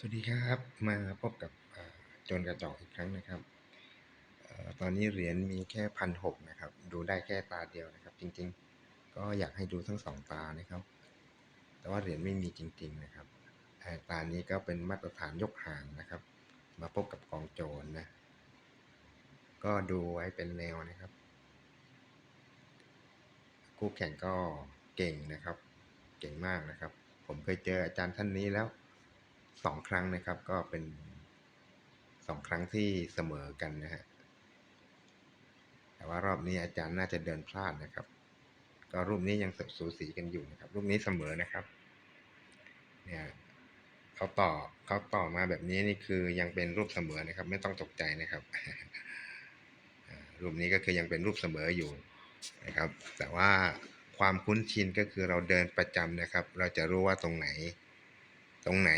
สวัสดีครับมาพบกับโจนกระจอกอีกครั้งนะครับตอนนี้เหรียญมีแค่พันหกนะครับ ดูได้แค่ตาเดียวนะครับ จริงๆ ก็อยากให้ดูทั้งสองตานะครับ แต่ว่าเหรียญไม่มีจริง ๆนะครับตานี้ก็เป็นมาตรฐานยกห่างนะครับ มาพบกับกองโจรนะก็ดูไว้เป็นแนวนะครับ คู่แข่งก็เก่งนะครับ เก่งมากนะครับ ผมเคยเจออาจารย์ท่านนี้แล้ว สองครั้งนะครับ ก็เป็นสองครั้งที่เสมอกันนะฮะแต่ว่ารอบนี้อาจารย์น่าจะเดินพลาดนะครับ ก็รูปนี้ยังสูสีกันอยู่นะครับ รูปนี้เสมอนะครับ เนี่ยเขาต่อเขาต่อมาแบบนี้นี่คือยังเป็นรูปเสมอนะครับ ไม่ต้องตกใจนะครับรูปนี้ก็คือยังเป็นรูปเสมออยู่นะครับ แต่ว่าความคุ้นชินก็คือเราเดินประจำนะครับ เราจะรู้ว่าตรงไหน ตรงไหน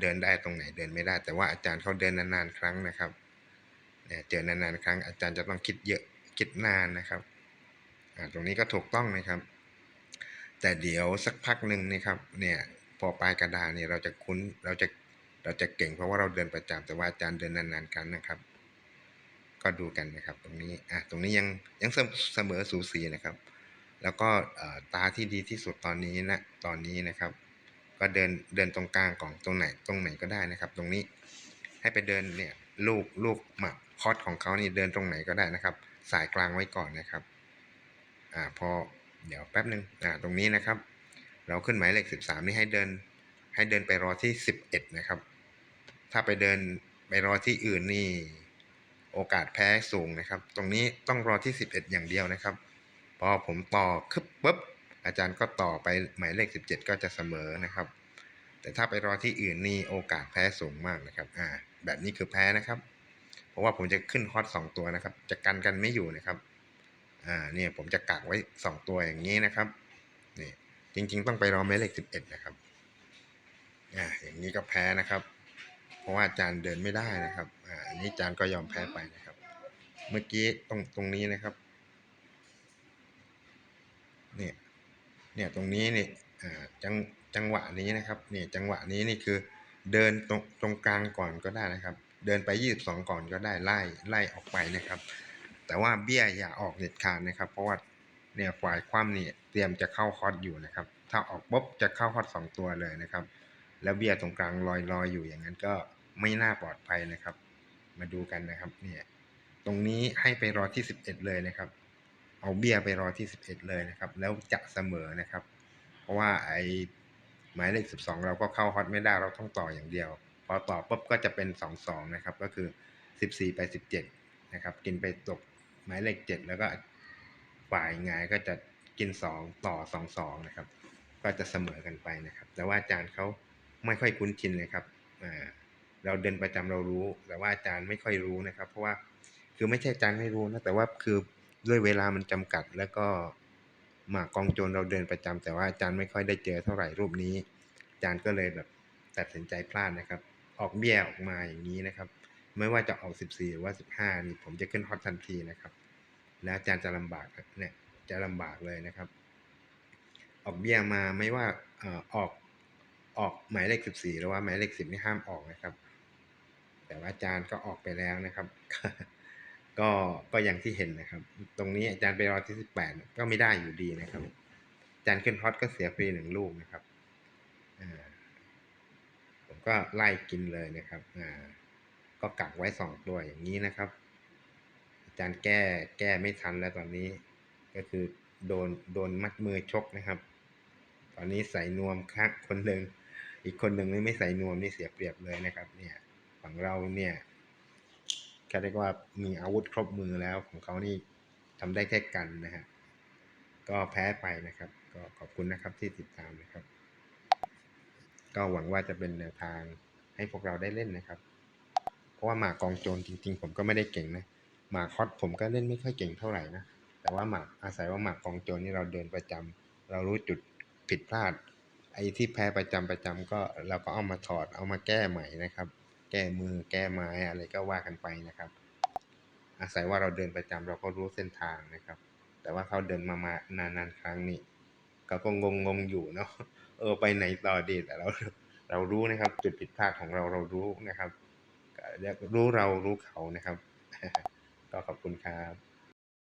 เดินได้ตรงไหนเดินไม่ได้ แต่ว่าอาจารย์เขาเดินนานๆครั้งนะครับเนี่ยเจอนานๆครั้ง อาจารย์จะต้องคิดเยอะคิดนานนะครับตรงนี้ก็ถูกต้องนะครับ แต่เดี๋ยวสักพักหนึ่งนะครับเนี่ยพอปลายกระดานเนี่ยเราจะคุ้นเราจะเราจะเก่งเพราะว่าเราเดินประจำแต่ว่าอาจารย์เดินนานๆครั้งนะครับ ก็ดูกันนะครับ ตรงนี้อะตรงนี้ยังยังเสมอสูสีนะครับ แล้วก็ตาที่ดีที่สุดตอนนี้นะตอนนี้นะครับ ก็เดินเดินตรงกลางของตรงไหนตรงไหนก็ได้นะครับ ตรงนี้ให้ไปเดินเนี่ยลูกลูกหมากคอสของเขานี่เดินตรงไหนก็ได้นะครับ สายกลางไว้ก่อนนะครับอ่าพอเดี๋ยวแป๊บหนึ่งอ่าตรงนี้นะครับ เราขึ้นหมายเลขสิบสามนี่ให้เดิน ให้เดินไปรอที่สิบเอ็ดนะครับ ถ้าไปเดินไปรอที่อื่นนี่โอกาสแพ้สูงนะครับ ตรงนี้ต้องรอที่สิบเอ็ดอย่างเดียวนะครับ พอผมต่อคึบปุ๊บ อาจารย์ก็ต่อไปหมายเลข 17 ก็จะเสมอนะครับ แต่ถ้าไปรอที่อื่นนี่โอกาสแพ้สูงมากนะครับอ่าแบบนี้คือแพ้นะครับ เพราะว่าผมจะขึ้นฮอตสองตัวนะครับ จะกันกันไม่อยู่นะครับอ่าเนี่ยผมจะกักไว้สองตัวอย่างนี้นะครับนี่จริง ๆ ต้องไปรอหมายเลข 11 นะครับอ่าอย่างนี้ก็แพ้นะครับ เพราะว่าอาจารย์เดินไม่ได้นะครับอ่าอันนี้อาจารย์ก็ยอมแพ้ไปนะครับ เมื่อกี้ตรงตรงนี้นะครับ เนี่ย เนี่ยตรงนี้นี่จังจังหวะนี้นะครับเนี่ยจังหวะนี้นี่คือเดินตรงตรงกลางก่อนก็ได้นะครับ เดินไป 22 ก่อนก็ได้ไล่ไล่ออกไปนะครับ แต่ว่าเบี้ยอย่าออกเด็ดขาดนะครับ เพราะว่าเนี่ยฝ่ายคว่ำเนี่ยเตรียมจะเข้าคอร์สอยู่นะครับ ถ้าออกปุ๊บจะเข้าคอร์สสองตัวเลยนะครับ แล้วเบี้ยตรงกลางลอยลอยอยู่อย่างนั้นก็ไม่น่าปลอดภัยนะครับ มาดูกันนะครับเนี่ยตรงนี้ให้ไปรอที่ 11 เลยนะครับ เอาเบี้ยไปรอที่ 11 เลยนะครับ แล้วจะเสมอนะครับ เพราะว่าไอ้หมายเลข 12 เราก็เข้าฮอตไม่ได้เราต้องต่ออย่างเดียว พอต่อปุ๊บก็จะเป็น 2 2 นะครับ ก็คือ 14 ไป 17 นะครับ กินไปตกหมายเลข 7 แล้วก็ฝ่ายงายก็จะกิน 2 ต่อ 2 2 นะครับ ก็จะเสมอกันไปนะครับ แต่ว่าอาจารย์เขาไม่ค่อยคุ้นชินเลยครับอ่าเราเดินประจำเรารู้ แต่ว่าอาจารย์ไม่ค่อยรู้นะครับ เพราะว่าคือไม่ใช่อาจารย์ไม่รู้นะแต่ว่าคือ ด้วยเวลามันจำกัด แล้วก็หมากกองโจรเราเดินประจำแต่ว่าอาจารย์ไม่ค่อยได้เจอเท่าไหร่รูปนี้ อาจารย์ก็เลยแบบตัดสินใจพลาดนะครับ ออกเบี้ยออกมาอย่างนี้นะครับ ไม่ว่าจะออก 14 หรือว่า 15 นี่ผมจะขึ้นฮอตทันทีนะครับ แล้วอาจารย์จะลำบากเนี่ยจะลำบากเลยนะครับ ออกเบี้ยมาไม่ว่าเอ่อออกออกหมายเลข 14 หรือว่าหมายเลข 10 นี่ห้ามออกนะครับ แต่ว่าอาจารย์ก็ออกไปแล้วนะครับ ก็ก็อย่างที่เห็นนะครับ ตรงนี้อาจารย์ไปรอที่18ก็ไม่ได้อยู่ดีนะครับ อาจารย์ขึ้นฮอตก็เสียฟรีหนึ่งลูกนะครับผมก็ไล่กินเลยนะครับอ่าก็กักไว้สองตัวอย่างนี้นะครับ อาจารย์แก้แก้ไม่ทันแล้วตอนนี้ ก็คือโดนโดนมัดมือชกนะครับ ตอนนี้ใส่นวมครั้งคนหนึ่งอีกคนหนึ่งนี่ไม่ใส่นวมนี่เสียเปรียบเลยนะครับ เนี่ยฝั่งเราเนี่ย เขาเรียกว่ามีอาวุธครบมือแล้วของเขานี่ทำได้แค่กันนะฮะก็แพ้ไปนะครับ ก็ขอบคุณนะครับที่ติดตามนะครับ ก็หวังว่าจะเป็นแนวทางให้พวกเราได้เล่นนะครับ เพราะว่าหมากกองโจรจริง ๆ ผมก็ไม่ได้เก่งนะหมากฮอตผมก็เล่นไม่ค่อยเก่งเท่าไหร่นะแต่ว่าหมากอาศัยว่าหมากกองโจรนี่เราเดินประจำเรารู้จุดผิดพลาด ไอ้ที่แพ้ประจำประจำก็เราก็เอามาถอดเอามาแก้ใหม่นะครับ แก้มือแก้ไม้อะไรก็ว่ากันไปนะครับ อาศัยว่าเราเดินประจำเราก็รู้เส้นทางนะครับ แต่ว่าเขาเดินมามานานๆครั้งนี่เขาก็งงงๆอยู่เนาะเออไปไหนต่อดีแต่เราเรารู้นะครับ จุดผิดพลาดของเราเรารู้นะครับรู้เรารู้เขานะครับ ก็ขอบคุณครับ